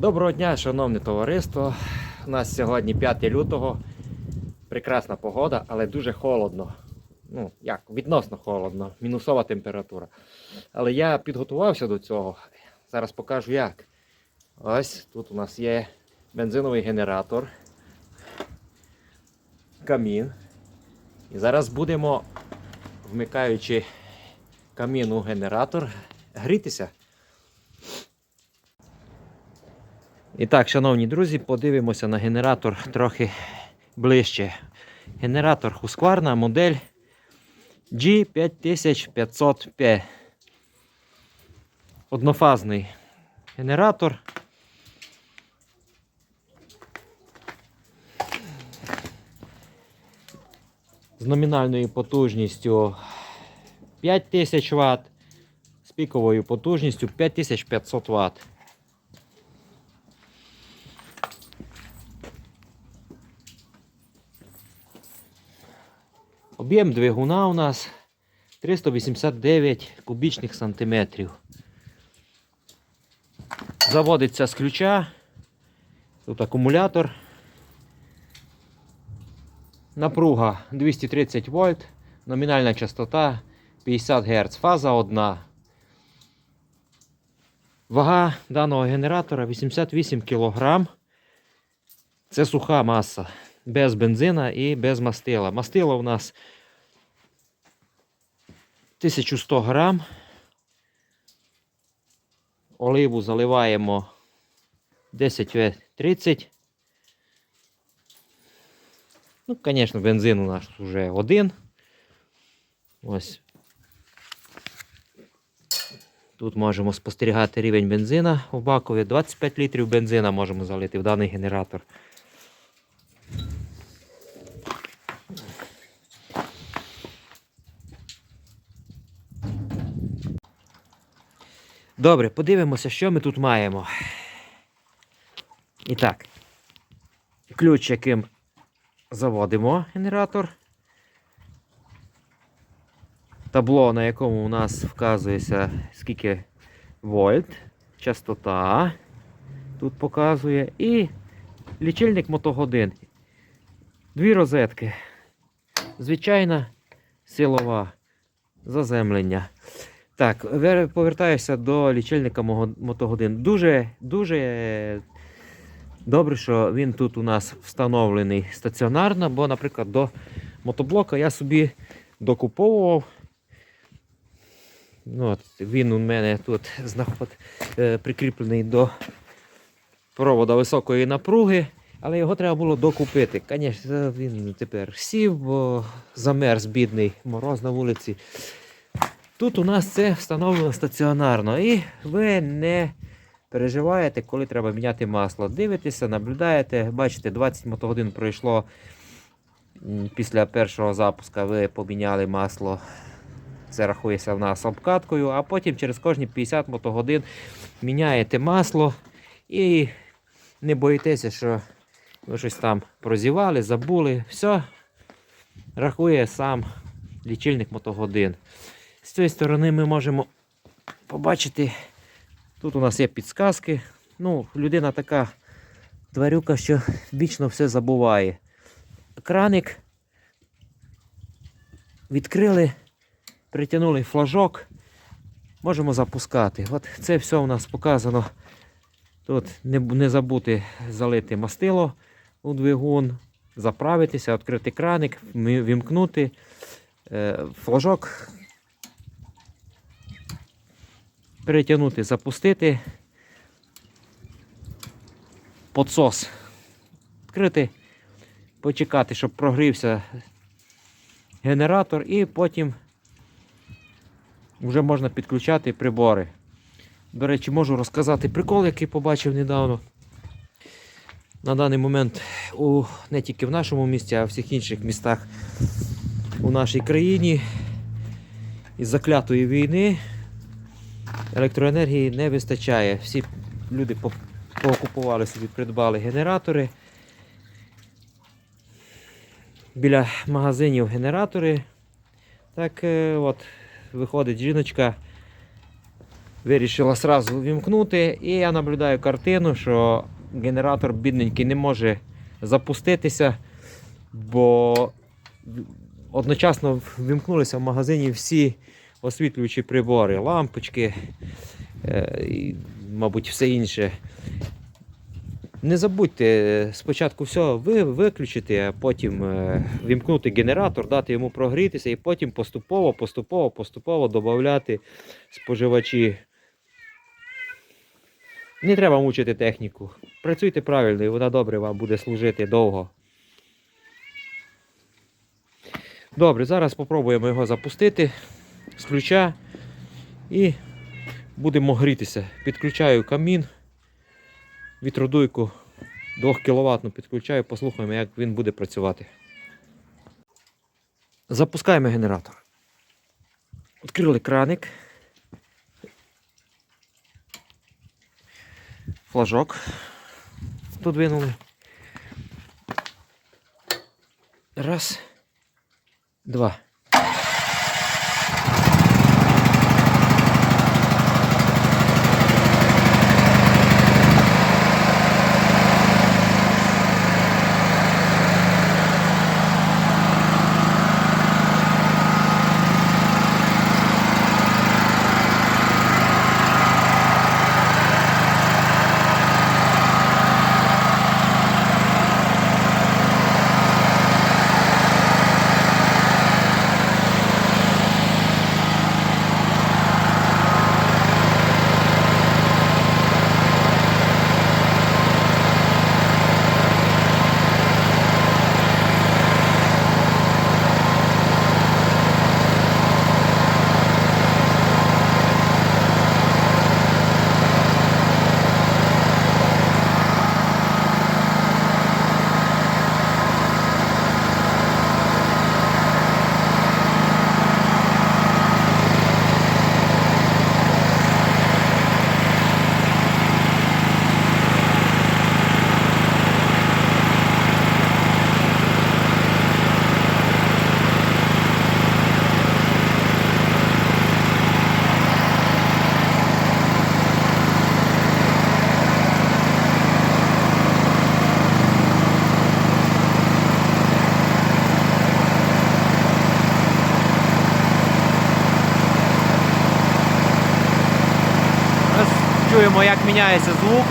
Доброго дня, шановне товариство. У нас сьогодні 5 лютого. Прекрасна погода, але дуже холодно. Ну, як, відносно холодно, мінусова температура. Але я підготувався до цього. Зараз покажу як. Ось тут у нас є бензиновий генератор, камін. І зараз будемо, вмикаючи камін у генератор, грітися. І так, шановні друзі, подивимося на генератор трохи ближче. Генератор Husqvarna, модель G5500P. Однофазний генератор. З номінальною потужністю 5000 Вт, з піковою потужністю 5500 Вт. Об'єм двигуна у нас 389 кубічних сантиметрів. Заводиться з ключа. Тут акумулятор. Напруга 230 вольт, номінальна частота 50 Гц, фаза одна. Вага даного генератора 88 кг. Це суха маса, без бензина і без мастила. Мастило у нас 1100 грам. Оливу заливаємо 10В30. Ну, звісно, бензин у нас вже один. Ось. Тут можемо спостерігати рівень бензина у бакові. 25 літрів бензина можемо залити в даний генератор. Добре, подивимося, що ми тут маємо. І так, ключ, яким заводимо генератор. Табло, на якому у нас вказується скільки вольт, частота тут показує. І лічильник мотогодин. Дві розетки. Звичайна силова заземлення. Так, повертаюся до лічильника мого мотогодин. Дуже, дуже добре, що він тут у нас встановлений стаціонарно, бо, наприклад, до мотоблока я собі докуповував. Ну, от, він у мене тут знаход, е, прикріплений до провода високої напруги, але його треба було докупити. Звісно, він тепер сів, бо замерз бідний мороз на вулиці. Тут у нас це встановлено стаціонарно, і ви не переживаєте, коли треба міняти масло. Дивитеся, наблюдаєте, бачите, 20 мотогодин пройшло після першого запуска, ви поміняли масло. Це рахується в нас обкаткою, а потім через кожні 50 мотогодин міняєте масло і не боїтеся, що ви щось там прозівали, забули. Все рахує сам лічильник мотогодин. З цієї сторони ми можемо побачити, тут у нас є підсказки. Ну, людина така тварюка, що вічно все забуває. Краник відкрили, притягнули флажок, можемо запускати. От це все у нас показано. Тут не, не забути залити мастило у двигун, заправитися, відкрити краник, вімкнути. Е, Флажок перетягнути, запустити. Подсос. Відкрити, почекати, щоб прогрівся генератор, і потім вже можна підключати прибори. До речі, можу розказати прикол, який побачив недавно. На даний момент у, не тільки в нашому місті, а в всіх інших містах у нашій країні із заклятої війни електроенергії не вистачає. Всі люди по- поокупували собі, придбали генератори. Біля магазинів генератори. Так е, от виходить жіночка вирішила сразу вімкнути. І я наблюдаю картину, що генератор бідненький не може запуститися, бо одночасно вімкнулися в магазині всі освітлюючі прибори, лампочки, е, і, мабуть, все інше. Не забудьте е, спочатку все виключити, а потім е, вімкнути генератор, дати йому прогрітися і потім поступово, поступово, поступово додати споживачі. Не треба мучити техніку. Працюйте правильно і вона добре вам буде служити довго. Добре, зараз спробуємо його запустити з ключа і будемо грітися. Підключаю камін, вітродуйку 2 кВт підключаю, послухаємо, як він буде працювати. Запускаємо генератор. Відкрили краник. Флажок. Тут двинули. Раз. Два. Чуємо, як міняється звук.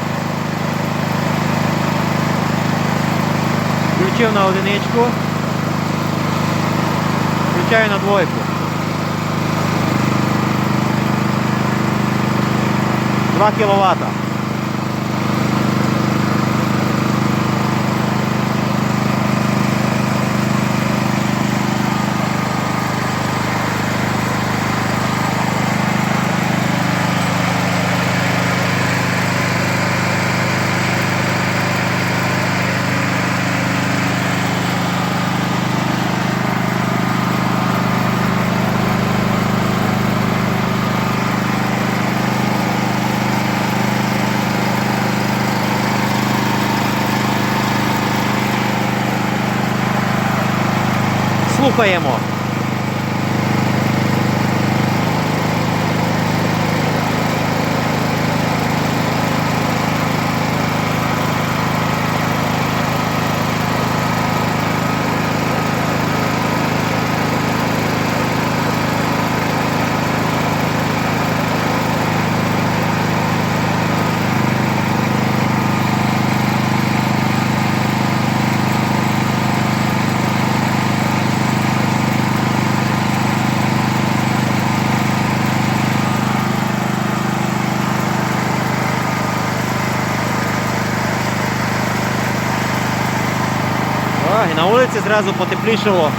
Включив на одиничку. Включаю на двойку. Два кіловата. Pacaembu. Вулиці зразу потеплішало.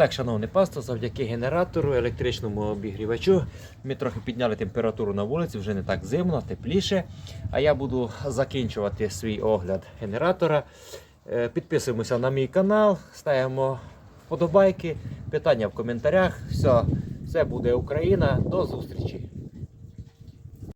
Так, шановне пасто, завдяки генератору, електричному обігрівачу, ми трохи підняли температуру на вулиці, вже не так зимно, тепліше. А я буду закінчувати свій огляд генератора. Е, Підписуємося на мій канал, ставимо вподобайки, питання в коментарях. Все, все буде Україна. До зустрічі!